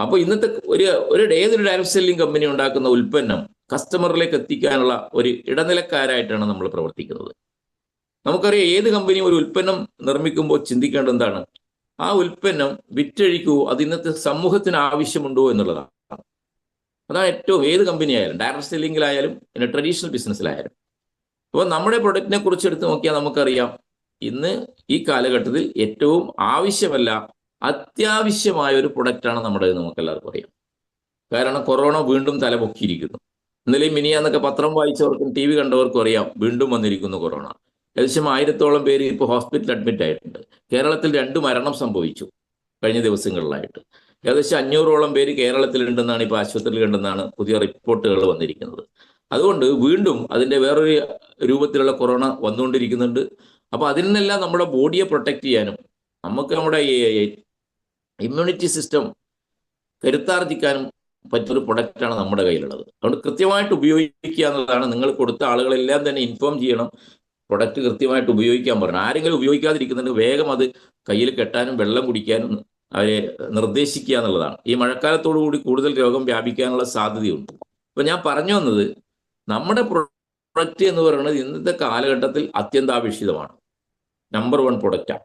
അപ്പോൾ ഇന്നത്തെ ഒരു ഒരു ഏതൊരു ഡയറക്ട് സെല്ലിംഗ് കമ്പനി ഉണ്ടാക്കുന്ന ഉൽപ്പന്നം കസ്റ്റമറിലേക്ക് എത്തിക്കാനുള്ള ഒരു ഇടനിലക്കാരായിട്ടാണ് നമ്മൾ പ്രവർത്തിക്കുന്നത്. നമുക്കറിയാം ഏത് കമ്പനിയും ഒരു ഉൽപ്പന്നം നിർമ്മിക്കുമ്പോൾ ചിന്തിക്കേണ്ട എന്താണ്? ആ ഉൽപ്പന്നം വിറ്റഴിക്കുവോ അത് ഇന്നത്തെ സമൂഹത്തിന് ആവശ്യമുണ്ടോ എന്നുള്ളതാണ്. അതാണ് ഏറ്റവും ഏത് കമ്പനി ആയാലും ഡയറക്ട് സെല്ലിംഗിലായാലും പിന്നെ ട്രഡീഷണൽ ബിസിനസ്സിലായാലും അപ്പോൾ നമ്മുടെ പ്രൊഡക്റ്റിനെ കുറിച്ച് എടുത്ത് നോക്കിയാൽ നമുക്കറിയാം ഇന്ന് ഈ കാലഘട്ടത്തിൽ ഏറ്റവും ആവശ്യമല്ല അത്യാവശ്യമായ ഒരു പ്രൊഡക്റ്റാണ് നമ്മുടെ നമുക്ക് എല്ലാവർക്കും അറിയാം. കാരണം കൊറോണ വീണ്ടും തലപൊക്കിയിരിക്കുന്നു. ഇന്നലെ മിനിയാന്നൊക്കെ പത്രം വായിച്ചവർക്കും ടി വി കണ്ടവർക്കും അറിയാം വീണ്ടും വന്നിരിക്കുന്നു കൊറോണ. ഏകദേശം ആയിരത്തോളം പേര് ഇപ്പോൾ ഹോസ്പിറ്റലിൽ അഡ്മിറ്റ് ആയിട്ടുണ്ട്. കേരളത്തിൽ രണ്ട് മരണം സംഭവിച്ചു കഴിഞ്ഞ ദിവസങ്ങളിലായിട്ട്. ഏകദേശം അഞ്ഞൂറോളം പേര് കേരളത്തിലുണ്ടെന്നാണ് ഇപ്പോൾ ആശുപത്രിയിൽ ഉണ്ടെന്നാണ് പുതിയ റിപ്പോർട്ടുകൾ വന്നിരിക്കുന്നത്. അതുകൊണ്ട് വീണ്ടും അതിന്റെ വേറൊരു രൂപത്തിലുള്ള കൊറോണ വന്നുകൊണ്ടിരിക്കുന്നുണ്ട്. അപ്പോൾ അതിൽ നിന്നെല്ലാം നമ്മുടെ ബോഡിയെ പ്രൊട്ടക്റ്റ് ചെയ്യാനും നമുക്ക് നമ്മുടെ ഇമ്മ്യൂണിറ്റി സിസ്റ്റം കരുത്താർജിക്കാനും പറ്റിയൊരു പ്രൊഡക്റ്റാണ് നമ്മുടെ കയ്യിലുള്ളത്. അതുകൊണ്ട് കൃത്യമായിട്ട് ഉപയോഗിക്കുക എന്നുള്ളതാണ് നിങ്ങൾ കൊടുത്ത ആളുകളെല്ലാം തന്നെ ഇൻഫോം ചെയ്യണം. പ്രൊഡക്റ്റ് കൃത്യമായിട്ട് ഉപയോഗിക്കാൻ പറഞ്ഞു ആരെങ്കിലും ഉപയോഗിക്കാതിരിക്കുന്നുണ്ടെങ്കിൽ വേഗം അത് കയ്യിൽ കെട്ടാനും വെള്ളം കുടിക്കാനും അവരെ നിർദ്ദേശിക്കുക എന്നുള്ളതാണ്. ഈ മഴക്കാലത്തോടു കൂടി കൂടുതൽ രോഗം വ്യാപിക്കാനുള്ള സാധ്യതയുണ്ട്. അപ്പൊ ഞാൻ പറഞ്ഞു വന്നത് നമ്മുടെ പ്രൊഡക്റ്റ് എന്ന് പറയുന്നത് ഇന്നത്തെ കാലഘട്ടത്തിൽ അത്യന്താപേക്ഷിതമാണ്. നമ്പർ വൺ പ്രൊഡക്റ്റാണ്